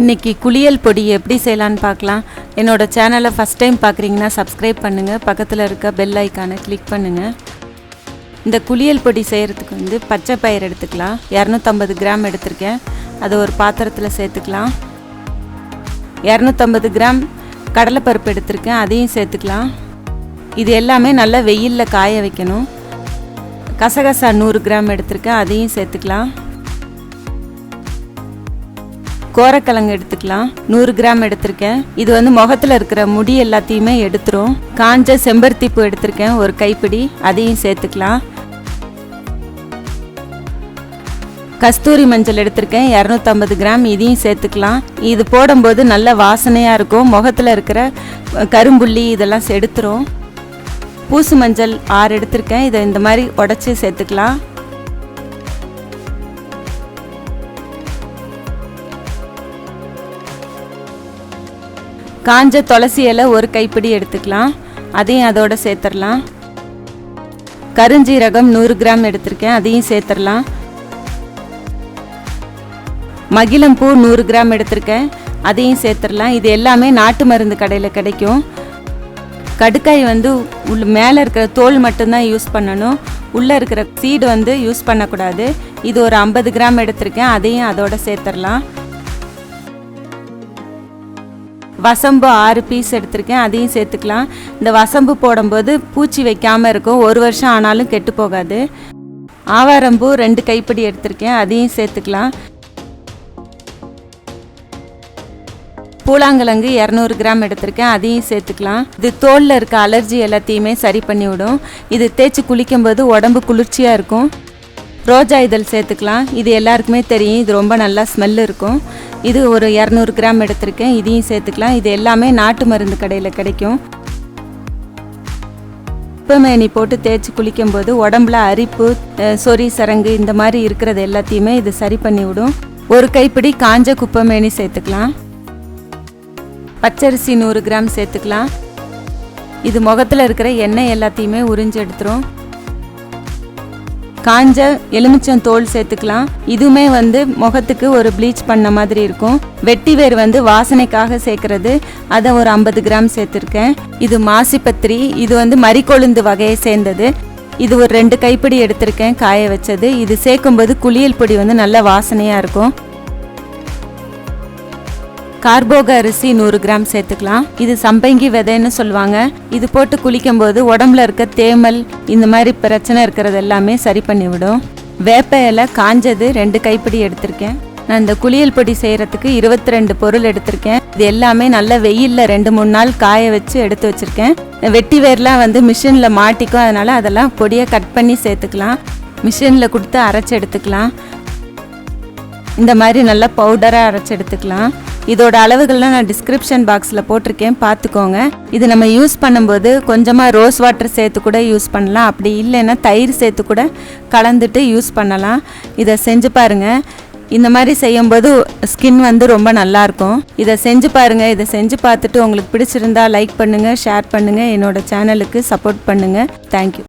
இன்னைக்கு குளியல் பொடி எப்படி செய்யலான்னு பார்க்கலாம். என்னோட சேனலை ஃபஸ்ட் டைம் பார்க்குறீங்கன்னா சப்ஸ்கிரைப் பண்ணுங்கள் பக்கத்தில் இருக்க பெல் ஐக்கானை கிளிக் பண்ணுங்கள் இந்த குளியல் பொடி செய்கிறதுக்கு வந்து பச்சை பயிர் எடுத்துக்கலாம். இரநூத்தம்பது கிராம் எடுத்திருக்கேன். அதை ஒரு பாத்திரத்தில் சேர்த்துக்கலாம். இரநூத்தம்பது கிராம் கடலைப்பருப்பு எடுத்திருக்கேன். அதையும் சேர்த்துக்கலாம். இது எல்லாமே நல்லா வெயிலில் காய வைக்கணும். கசகசா நூறு கிராம் எடுத்திருக்கேன். அதையும் சேர்த்துக்கலாம். கோரக்கிழங்கு எடுத்துக்கலாம். நூறு கிராம் எடுத்திருக்கேன். இது வந்து முகத்தில் இருக்கிற முடி எல்லாத்தையுமே எடுத்துரும். காஞ்ச செம்பருத்தி பூ எடுத்திருக்கேன். ஒரு கைப்பிடி. அதையும் சேர்த்துக்கலாம். கஸ்தூரி மஞ்சள் எடுத்திருக்கேன். இரநூத்தம்பது கிராம். இதையும் சேர்த்துக்கலாம். இது போடும்போது நல்ல வாசனையாக இருக்கும். முகத்தில் இருக்கிற கரும்புள்ளி இதெல்லாம் எடுத்துரும். பூசு மஞ்சள் ஆறு எடுத்திருக்கேன். இதை இந்த மாதிரி உடச்சி சேர்த்துக்கலாம். காஞ்ச துளசி இலை ஒரு கைப்பிடி எடுத்துக்கலாம். அதையும் அதோட சேர்த்துடலாம். கருஞ்சீரகம் நூறு கிராம் எடுத்திருக்கேன் அதையும் சேர்த்துடலாம். மகிழம்பூ நூறு கிராம் எடுத்திருக்கேன் அதையும் சேர்த்துடலாம். இது எல்லாமே நாட்டு மருந்து கடையில் கிடைக்கும். கடுக்காய் வந்து உள்ள மேலே இருக்கிற தோல் மட்டும்தான் யூஸ் பண்ணணும். உள்ளே இருக்கிற சீடு வந்து யூஸ் பண்ணக்கூடாது. இது ஒரு ஐம்பது கிராம் எடுத்திருக்கேன் அதையும் அதோட சேர்த்துடலாம். வசம்பு ஆறு பீஸ் எடுத்திருக்கேன் அதையும் சேர்த்துக்கலாம். இந்த வசம்பு போடும்போது பூச்சி வைக்காமல் இருக்கும் ஒரு வருஷம் ஆனாலும் கெட்டு போகாது. ஆவாரம்பூ ரெண்டு கைப்பிடி எடுத்திருக்கேன் அதையும் சேர்த்துக்கலாம். பூலாங்கிழங்கு இரநூறு கிராம் எடுத்திருக்கேன் அதையும் சேர்த்துக்கலாம். இது தோலில் இருக்க அலர்ஜி எல்லாத்தையுமே சரி பண்ணி விடும் இது தேய்ச்சி குளிக்கும்போது உடம்பு குளிர்ச்சியாக இருக்கும். ரோஜா இதழ் சேர்த்துக்கலாம். இது எல்லாருக்குமே தெரியும். இது ரொம்ப நல்லா ஸ்மெல் இருக்கும். இது ஒரு இரநூறு கிராம் எடுத்திருக்கேன். இதையும் சேர்த்துக்கலாம். இது எல்லாமே நாட்டு மருந்து கடையில் கிடைக்கும். குப்பைமேனி போட்டு தேய்ச்சி குளிக்கும்போது உடம்புல அரிப்பு சொறி சரங்கு இந்த மாதிரி இருக்கிறது எல்லாத்தையுமே இது சரி பண்ணி விடும். ஒரு கைப்பிடி காஞ்ச குப்பைமேனி சேர்த்துக்கலாம். பச்சரிசி நூறு கிராம் சேர்த்துக்கலாம். இது முகத்தில் இருக்கிற எண்ணெய் எல்லாத்தையுமே உறிஞ்சு எடுத்துரும். காஞ்ச எலுமிச்சம் தோல் சேர்த்துக்கலாம். இதுவுமே வந்து முகத்துக்கு ஒரு ப்ளீச் பண்ண மாதிரி இருக்கும். வெட்டி வேர் வந்து வாசனைக்காக சேர்க்கறது. அதை ஒரு ஐம்பது கிராம் சேர்த்துருக்கேன். இது மாசிப்பத்திரி இது வந்து மறிக்கொழுந்து வகையை சேர்ந்தது. இது ஒரு ரெண்டு கைப்பிடி எடுத்திருக்கேன் காய வச்சது. இது சேர்க்கும்போது குளியல் பொடி வந்து நல்ல வாசனையாக இருக்கும். கார்போக அரிசி நூறு கிராம் சேர்த்துக்கலாம். இது சம்பங்கி விதைன்னு சொல்லுவாங்க. இது போட்டு குளிக்கும் போது உடம்புல இருக்க தேமல் இந்த மாதிரி பிரச்சனை இருக்கிறது எல்லாமே சரி பண்ணிவிடும். வேப்ப இலை காஞ்சது ரெண்டு கைப்பிடி எடுத்திருக்கேன். நான் இந்த குளியல் பொடி செய்கிறதுக்கு இருபத்தி ரெண்டு பொருள் எடுத்திருக்கேன். இது எல்லாமே நல்ல வெயிலில் ரெண்டு மூணு நாள் காய வச்சு எடுத்து வச்சுருக்கேன். வெட்டி வேர்லாம் வந்து மிஷினில் மாட்டிக்கும். அதனால் அதெல்லாம் பொடியை கட் பண்ணி சேர்த்துக்கலாம். மிஷினில் கொடுத்து அரைச்சி எடுத்துக்கலாம். இந்த மாதிரி நல்லா பவுடராக அரைச்சி எடுத்துக்கலாம். இதோட அளவுகள்லாம் நான் டிஸ்கிரிப்ஷன் பாக்ஸில் போட்டிருக்கேன். பார்த்துக்கோங்க. இது நம்ம யூஸ் பண்ணும்போது கொஞ்சமாக ரோஸ் வாட்டர் சேர்த்து கூட யூஸ் பண்ணலாம். அப்படி இல்லைன்னா தயிர் சேர்த்து கூட கலந்துட்டு யூஸ் பண்ணலாம். இதை செஞ்சு பாருங்கள் இந்த மாதிரி செய்யும்போது ஸ்கின் வந்து ரொம்ப நல்லாயிருக்கும். இதை செஞ்சு பாருங்கள் இதை செஞ்சு பார்த்துட்டு உங்களுக்கு பிடிச்சிருந்தா லைக் பண்ணுங்கள் ஷேர் பண்ணுங்கள் என்னோட சேனலுக்கு சப்போர்ட் பண்ணுங்கள் தேங்க்யூ